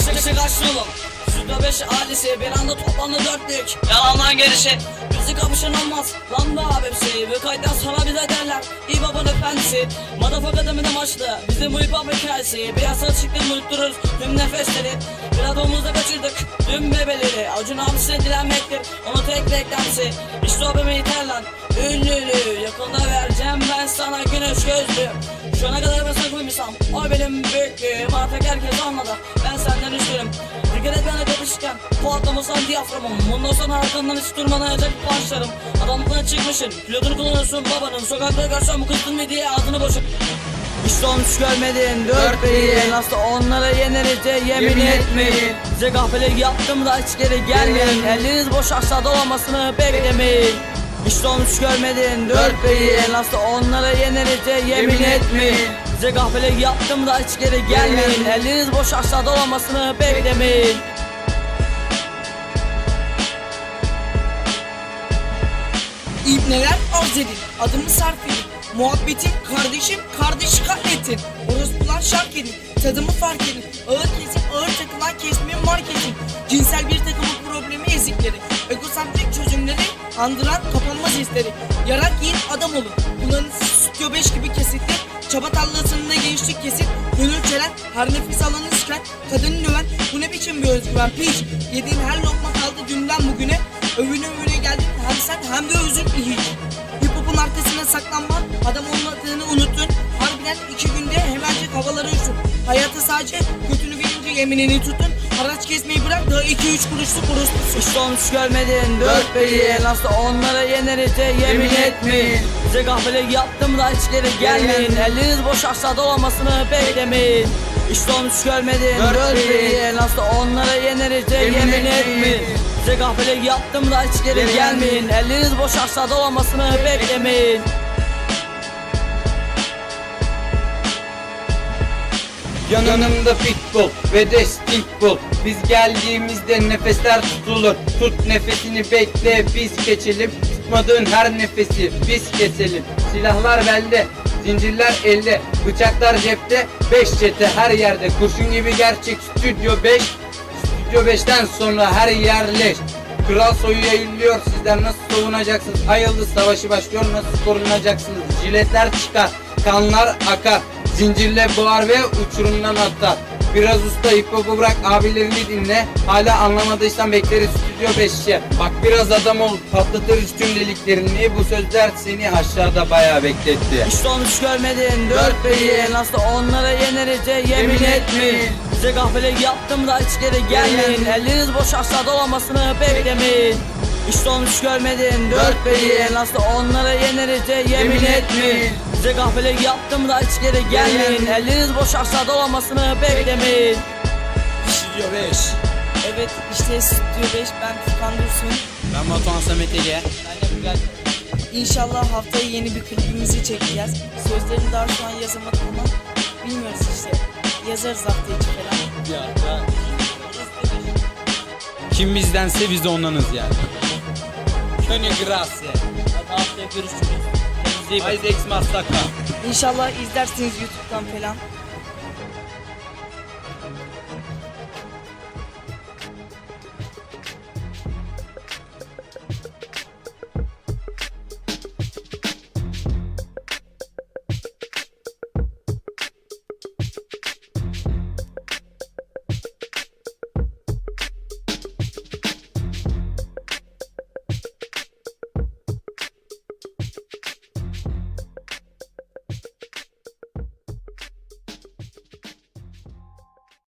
5'e kaçtı oğlum. Stüdyo 5 ailesi bir anda toplandı dörtlük Yalandan gerisi Bizi kapışan olmaz. Lan be abimsi. Ve kayıttan sonra bize derler. İyi babanın efendisi. Motherfucker demine maçlı Bizim bu hip hop hikayesi. Beyaz saçlıkla unuttururuz tüm nefesleri. Bir adamımızda kaçırdık tüm bebeleri. Acun abisine dilenmektir. Onu tek beklentisi İşte o bebeği yeter lan. Ünlülü Yakında vereceğim. Ben sana güneş gözlü şu ana kadar ben sana koymuşsam O benim büyüklüğüm. Artık herkes anladı Patlamasan diyaframım. Bundan sonra arkandan hiç durmadan yiyecek punchlarım Adamlıktan çıkmışsın Pilotunu kullanıyorsun babanın. Sokakta görsem bu kızdın mı diye ağzını boşuk işte olmuş görmedin. Dört beyi Nasıl onlara yeneriz diye yemin, Yemin etmeyin. Size kahveli yaptım da hiç geri gelmeyin. Eliniz boş aşağıda olmasını beklemeyin. İşte olmuş görmedin. Dört beyi Nasıl onlara yeneriz diye yemin, Yemin etmeyin. Size kahveli yaptım da hiç geri gelmeyin. Eliniz boş aşağıda olmasını beklemeyin İbneler arz edin, adımı sarf edin. Muhabbetin kardeşim, kardeşi katletin. Orospular şark edin, tadımı fark edin. Ağır kesin, ağır takılan kesmeyin marketin. Cinsel bir takımın problemi ezikleri. Egosantrik çözümleri, andıran kapanmaz hisleri. Yarak yiyin adam olun. Kullanıcı stüdyo 5 gibi kesitli. Çaba tarlasında gençlik kesit. Gönül çelen, her nefes alanı siken. Kadını döven, bu ne biçim bir özgüven piç. Yediğin her lokma kaldı dünden bugüne. Övüne övüne geldin hem sen hem de özün hiç. Hip hop'un arkasına saklanma, adam olmadığını unuttun. Harbiden iki günde hemencek havalara uçtun. Hayata sadece götünü verince yeminini tuttun. Haraç kesmeyi bırak daha iki üç kuruşluk orospusun. Olmuş görmedin dört beyi Nasıl onlara yeneriz diye yemin, Yemin etmeyin. Size kahveli yaptım da hiç geri gelmeyin Eliniz boş aşağıda olmasını beklemeyin İşte olmuş görmedin Dört beyi. Nasıl onlara yeneriz diye yemin, etmeyin. Size kahveli yaptım da hiç geri gelmeyin. Eliniz boş aşağıda olmasını beklemeyin. Yanımda pitbull ve de stinkbull Biz geldiğimizde nefesler tutulur. Tut nefesini bekle biz geçelim. Tutmadığın her nefesi biz keselim. Silahlar belde Zincirler elde, bıçaklar cepte Beş çete her yerde. Kurşun gibi gerçek Stüdyo 5 5'ten sonra her yerleş Kral soyu yayılıyor sizler nasıl savunacaksınız? Ay yıldız savaşı başlıyor nasıl korunacaksınız? Jiletler çıkar kanlar akar Zincirle boğar ve uçurumdan atar Biraz usta hip hop'u bırak abilerini dinle. Hala anlamadıysan bekleriz Stüdyo 5'e Bak biraz adam ol patlatırız tüm deliklerini. Bu sözler seni aşağıda bayağı bekletti. İşte olmuş görmedin dört beyi Nasıl onlara yeneriz yemin, Yemin etmeyin. Size kahveli yaptım da hiç geri gelmeyin Eliniz boş aşağıda olmasını beklemeyin. İşte olmuş görmedin dört beyi Nasıl onlara yeneriz diye yemin, etmeyin. Size kahveli yaptım da hiç geri gelmeyin Eliniz boş aşağıda olmasını beklemeyin. Stüdyo 5 Evet işte Stüdyo 5 ben Furkan Dursun. Ben Batuhan Samet Ege. Ben de Bülent İnşallah haftaya yeni bir klibimizi çekeceğiz. Sözlerini daha şu an yazamadık ama bilmiyoruz işte. Yazarız hafta içi falan. ya, ya. Kim bizdense biz de ondanız yani Köne Grazie Hadi haftaya görüşürüz Kendinize iyi bakın. Haydi Ex Mastaka İnşallah izlersiniz YouTube'dan falan.